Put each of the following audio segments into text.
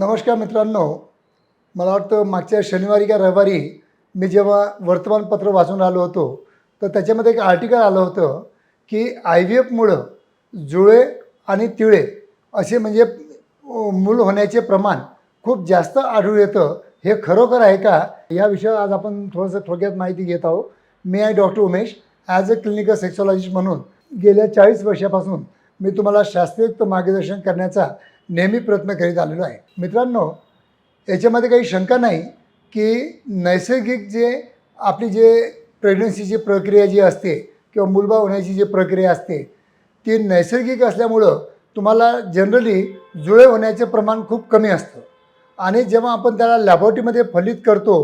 नमस्कार मित्रांनो. मला वाटतं मागच्या शनिवारी का रविवारी मी जेव्हा वर्तमानपत्र वाचून आलो होतो तर त्याच्यामध्ये एक आर्टिकल आलं होतं की आय व्ही एफमुळं जुळे आणि तिळे असे म्हणजे मूल होण्याचे प्रमाण खूप जास्त आढळून येतं. हे खरोखर आहे का? या विषयावर आज आपण थोडंसं थोडक्यात माहिती घेत आहोत. मी आहे doctor Umesh as a clinical sexologist म्हणून गेल्या चाळीस वर्षापासून मी तुम्हाला शास्त्रोक्त मार्गदर्शन करण्याचा नेहमी प्रयत्न करीत आलेलो आहे. मित्रांनो याच्यामध्ये काही शंका नाही की नैसर्गिक जे आपली जे प्रेग्नन्सीची प्रक्रिया जी असते किंवा मुलबा होण्याची जी प्रक्रिया असते ती नैसर्गिक असल्यामुळं तुम्हाला जनरली जुळे होण्याचे प्रमाण खूप कमी असतं. आणि जेव्हा आपण त्याला लॅबॉरेटरीमध्ये फलित करतो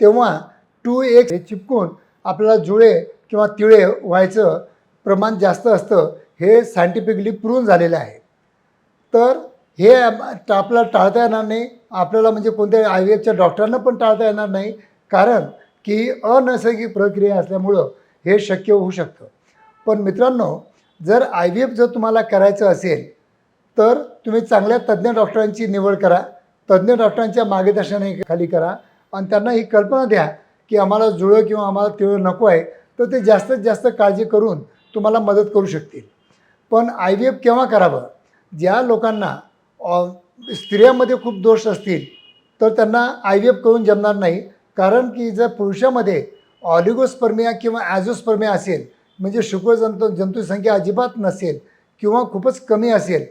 तेव्हा टू एक हे चिपकून आपल्याला जुळे किंवा तिळे व्हायचं प्रमाण जास्त असतं हे सायंटिफिकली प्रूव्ह झालेलं आहे. तर हे आम- आपल्याला टाळता येणार नाही. आपल्याला म्हणजे कोणत्या आय व्ही एफच्या डॉक्टरांना पण टाळता येणार नाही. कारण की अनैसर्गिक प्रक्रिया असल्यामुळं हे शक्य होऊ शकतं. पण मित्रांनो जर आय व्ही एफ जर तुम्हाला करायचं असेल तर तुम्ही चांगल्या तज्ज्ञ डॉक्टरांची निवड करा. तज्ज्ञ डॉक्टरांच्या मार्गदर्शनाखाली करा. आणि त्यांना ही कल्पना द्या की आम्हाला जुळं किंवा आम्हाला तिळं नको आहे तर ते जास्तीत जास्त काळजी करून तुम्हाला मदत करू शकतील. पण आय व्ही एफ केव्हा करावं? ज्या लोकांना स्त्रियांमध्ये खूप दोष असतील तर त्यांना आय व्ही एफ करून जमणार नाही. कारण की जर पुरुषामध्ये ऑलिगोस्पर्मिया किंवा ॲझोस्पर्मिया असेल म्हणजे शुक्रजंतू जंतू संख्या अजिबात नसेल किंवा खूपच कमी असेल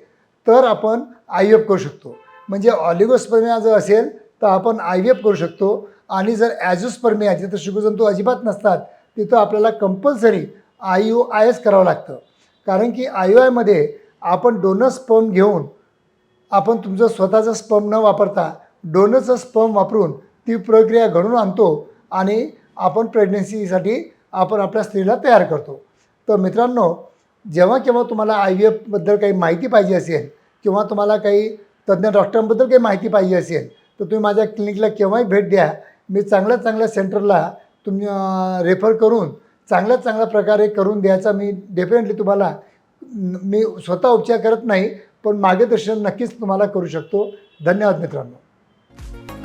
तर आपण आय व्ही एफ करू शकतो. म्हणजे ऑलिगोस्पर्मिया जर असेल तर आपण आय व्ही एफ करू शकतो. आणि जर ॲझोस्पर्मिया जिथं शुक्रजंतू अजिबात नसतात तिथं आपल्याला compulsory I U I S करावं लागतं. कारण की आय यू आयमध्ये आपण डोनर स्पर्म घेऊन आपण तुमचं स्वतःचं स्पर्म न वापरता डोनरचं स्पर्म वापरून ती प्रक्रिया घडून आणतो आणि आपण प्रेग्नन्सीसाठी आपण आपल्या स्त्रीला तयार करतो. तर मित्रांनो जेव्हा केव्हा तुम्हाला आय व्ही एफबद्दल काही माहिती पाहिजे असेल किंवा तुम्हाला काही तज्ज्ञ डॉक्टरांबद्दल काही माहिती पाहिजे असेल तर तुम्ही माझ्या क्लिनिकला केव्हाही भेट द्या. मी चांगल्या चांगल्या सेंटरला तुम्ही रेफर करून चांगल्या चांगल्या प्रकारे करून द्यायचा मी डेफिनेटली तुम्हाला मी स्वतः उपचार करत नाही पण मार्गदर्शन नक्कीच तुम्हाला करू शकतो. धन्यवाद मित्रांनो.